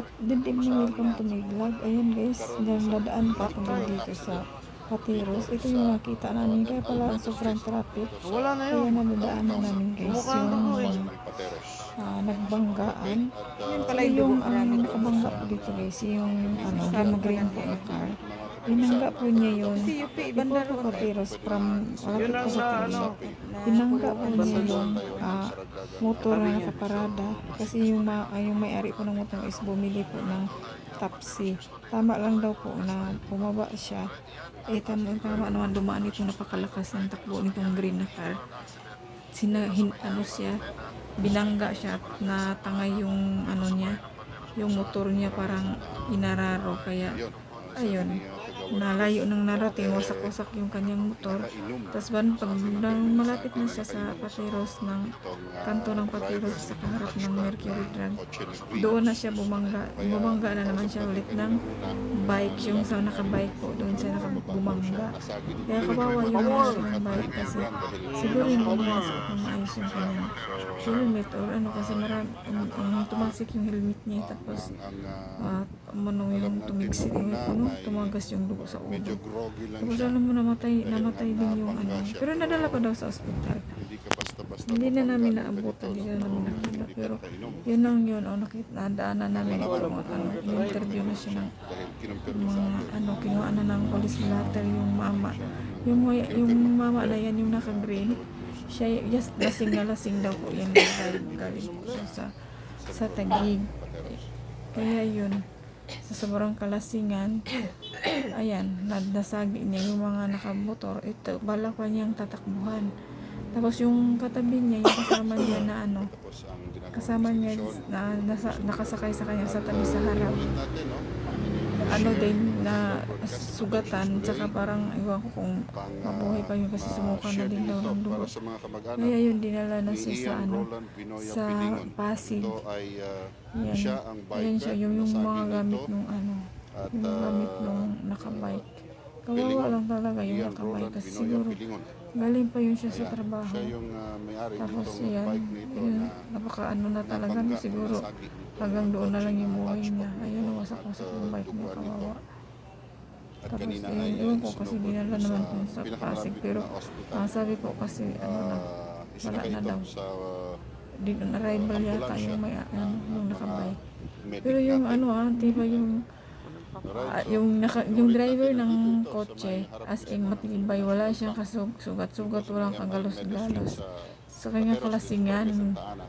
at good evening, welcome to my vlog. Ayan guys, dahil nadaan pa ako dito sa Patiros. Ito yung nakita namin, kaya pala sobrang traffic. Wala na yun. Kaya nadadaan na namin guys, yung ah, nagbanggaan. So pala yung ang namin. nakabangga po dito guys, yung ano, yung green po na car. Binangga po niya yun. Banda po Patiros from malapit po sa ano, Binangga po niya yung ah, motor na nakaparada kasi yung, ma ay, yung may-ari po ng motor is bumili po ng taxi. Tama lang daw po na bumaba siya. Eh tama, tama naman dumaan ito napakalakas ng takbo nitong green na car. Sina, hin, ano siya, binangga siya at natangay yung ano niya, yung motor niya parang inararo kaya ayun nalayo ng narating wasak-wasak yung kanyang motor. Tapos ban pag malapit na siya sa Patiros ng kanto ng Patiros sa kaharap ng Mercury Drug doon na siya bumangga bumangga na naman siya ulit ng bike yung sa nakabike po doon siya nakabumangga. Kaya kawawa yung ng bike kasi siguro hindi niya nasuot ng maayos yung kanyang helmet or ano kasi marami um, um, tumaksik yung helmet niya tapos uh, manong yung tumigsik yung ano tumagas yung dugo sa ulo. Medyo groggy lang tapos alam mo namatay namatay din yung ano. pero nadala pa daw sa ospital. Hindi ka basta-basta hindi na namin naabutan hindi na namin nakita pero yun lang yun oh, nakita nadaanan namin ito ano, interview na siya ng mga ano kinuha na ng police blatter yung mama. Yung yung mama na yan yung naka green siya just lasing na lasing daw po yan. Galing galing po siya sa sa tagig kaya yun sa sobrang kalasingan ayan nasagi niya yung mga nakamotor. Ito bala pa niyang tatakbuhan. Tapos yung katabi niya yung kasama niya na ano kasama niya na nasa, nakasakay sa kanya sa tabi sa harap. Ano din na sugatan tsaka parang iwan ko kung mabuhay pa yun kasi sumuka na din daw ng dugo. Kaya yun dinala na siya sa ano sa. Pasig. Ay ah, yan siya yung, yung na mga gamit nung ano yung mga gamit nung nakabike. kawawa Pilingon. lang talaga yung nakabike kasi siguro galing pa yun siya sa trabaho. ah, tapos yan yun, na napaka ano na talaga nabangga, siguro hanggang ng doon na lang yung buhay niya. ayun wasak-wasak At, yung bike niya kawawa At Tapos kanina yun, ay ewan ko sinugod kasi dinala naman dun sa Pasig. pero ah, sabi po kasi ano na Ah, wala na daw. sa ah, di on arrival yata yung may ano yung medic pero yung ano ah di ba yung ah, so, yung naka, yung driver ng kotse as in matibay wala siyang kasug sugat-sugat walang kagalos-galos sa kanyang kalasingan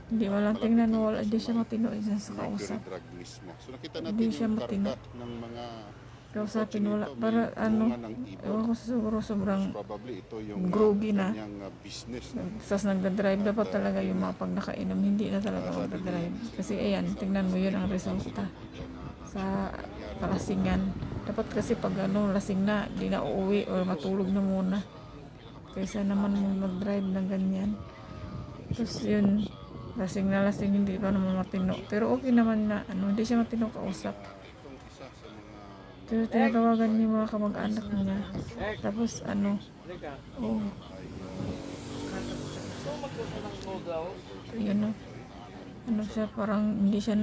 hindi walang tingnan mo wala di siya matino isa sa kausap. Hindi siya matino. Kausapin wala para ano ewan ko siguro sobrang ito yung groggy na. kanyang ah. Sas nagdadrive dapat talaga yung mga pag nakainom, hindi na talaga magdadrive. Kasi ayan, tingnan mo yun ang resulta sa kalasingan. Dapat kasi pag ano, lasing na, di na uuwi or matulog na muna. Kaysa naman mong mag-drive ng ganyan. Tapos yun, lasing na lasing, hindi pa naman matino. Pero okay naman na, ano, hindi siya matino kausap. Itong isa sa mga Pero tinatawagan niya mga kamag-anak niya. Tapos ano, oh, yun no. Ano siya, parang hindi siya,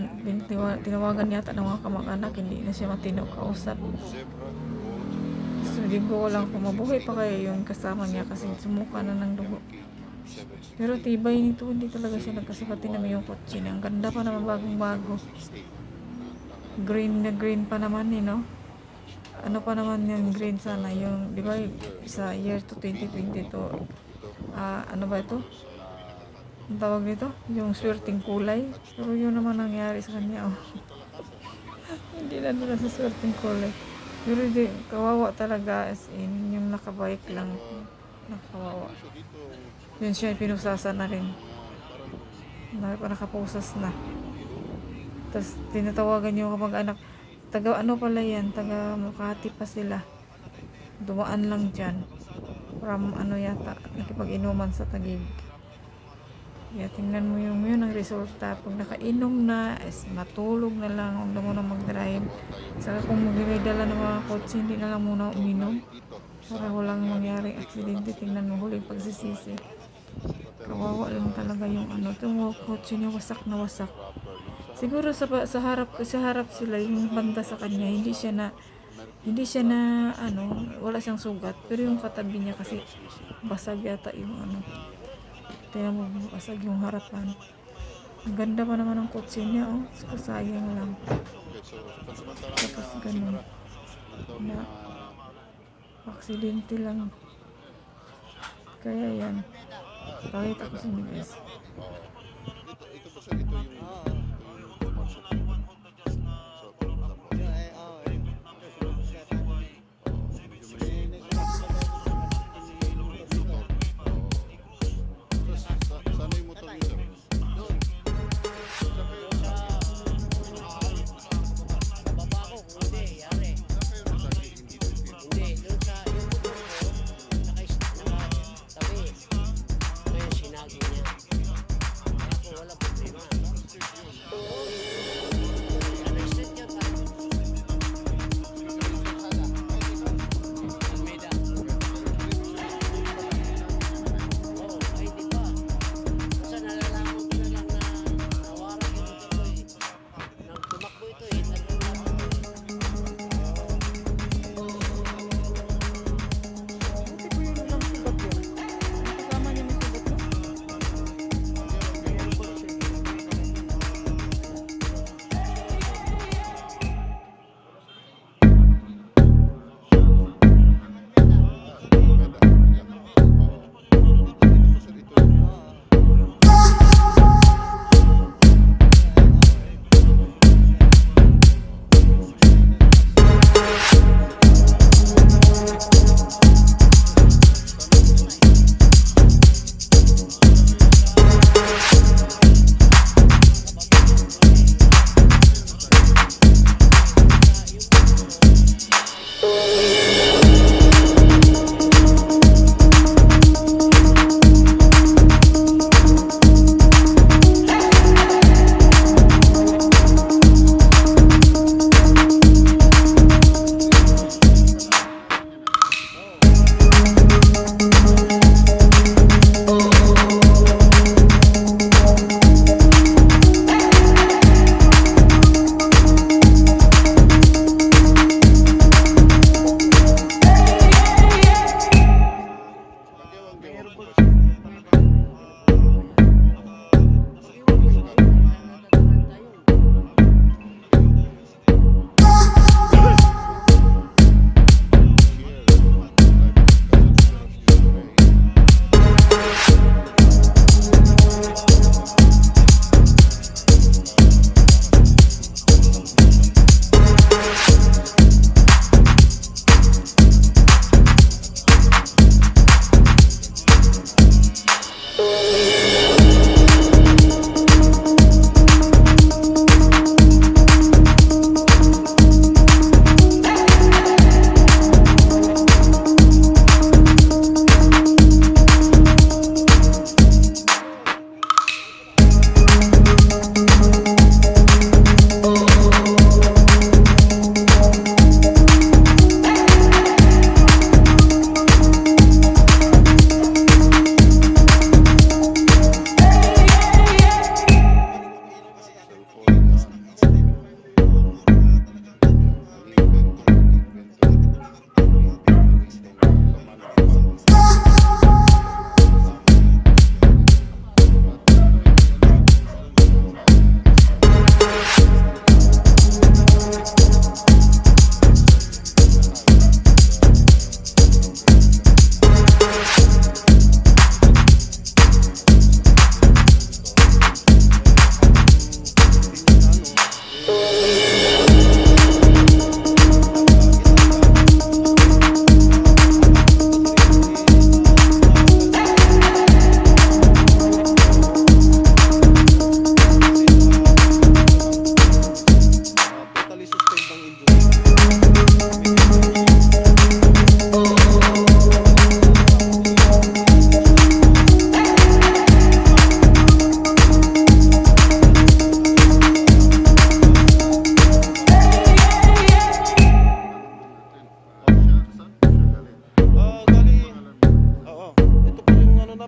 tinawagan yata ng mga kamag-anak, hindi na siya matino kausap. So, di ko lang kung mabuhay pa kaya yung kasama niya kasi sumuka na ng dugo. Pero tibay nito, hindi talaga siya nagkasukat naman yung kotse niya. Ang ganda pa naman bagong bago. Green na green pa naman eh, no? Ano pa naman yung green sana? Yung, di ba, sa year to 2022, ah, ano ba ito? Ang tawag nito? Yung swerting kulay. Pero yun naman nangyari sa kanya, oh. hindi na nila sa swerting kulay. Pero di, kawawa talaga as in, yung nakabike lang. Nakawawa. Yun siya, pinusasa na rin. Na, nakapusas na. Tapos tinatawagan niyo kapag anak, taga ano pala yan, taga Makati pa sila. Dumaan lang dyan. From ano yata, nakipag-inuman sa tagig. Kaya tingnan mo yung yun ang resulta. Pag nakainom na, is matulog na lang, huwag na muna mag-drive. Saka kung may dala ng mga kotse, hindi na lang muna uminom. Para walang mangyaring aksidente, tingnan mo huling pagsisisi. Kawawa lang talaga yung ano. Itong kotse niya wasak na wasak. Siguro sa sa harap sa harap sila yung banda sa kanya, hindi siya na hindi siya na ano, wala siyang sugat, pero yung katabi niya kasi basag yata yung ano. Kaya mo basag yung harapan. Ang ganda pa naman ng kotse niya, oh. Sayang lang. Tapos ganun. na aksidente lang. Kaya yan. Pakita ko sa inyo guys.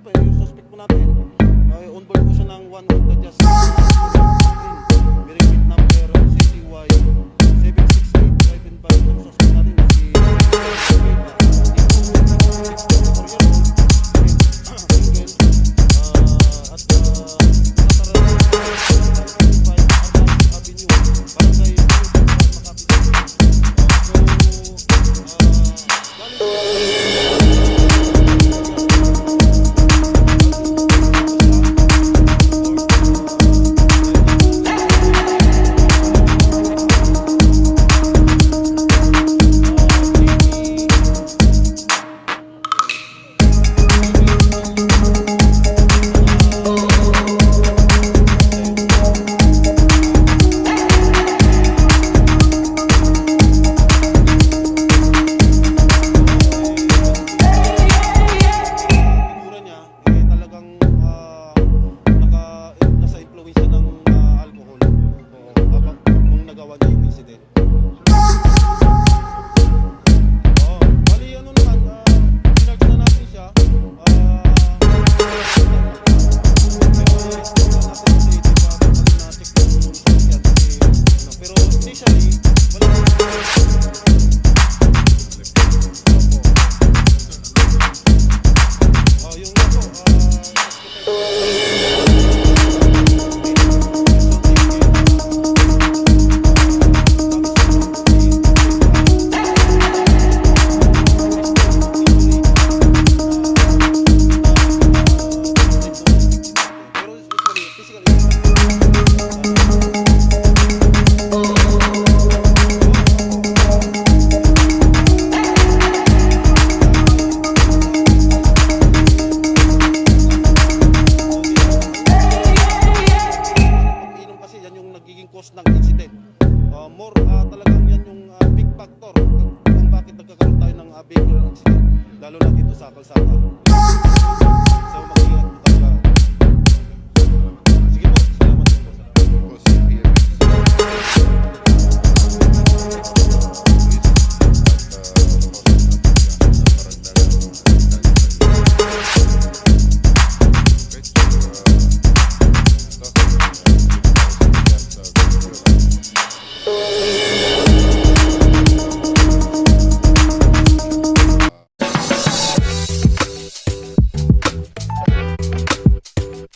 Yung na suspect po natin. Ay, on board po siya ng one month adjustment. Very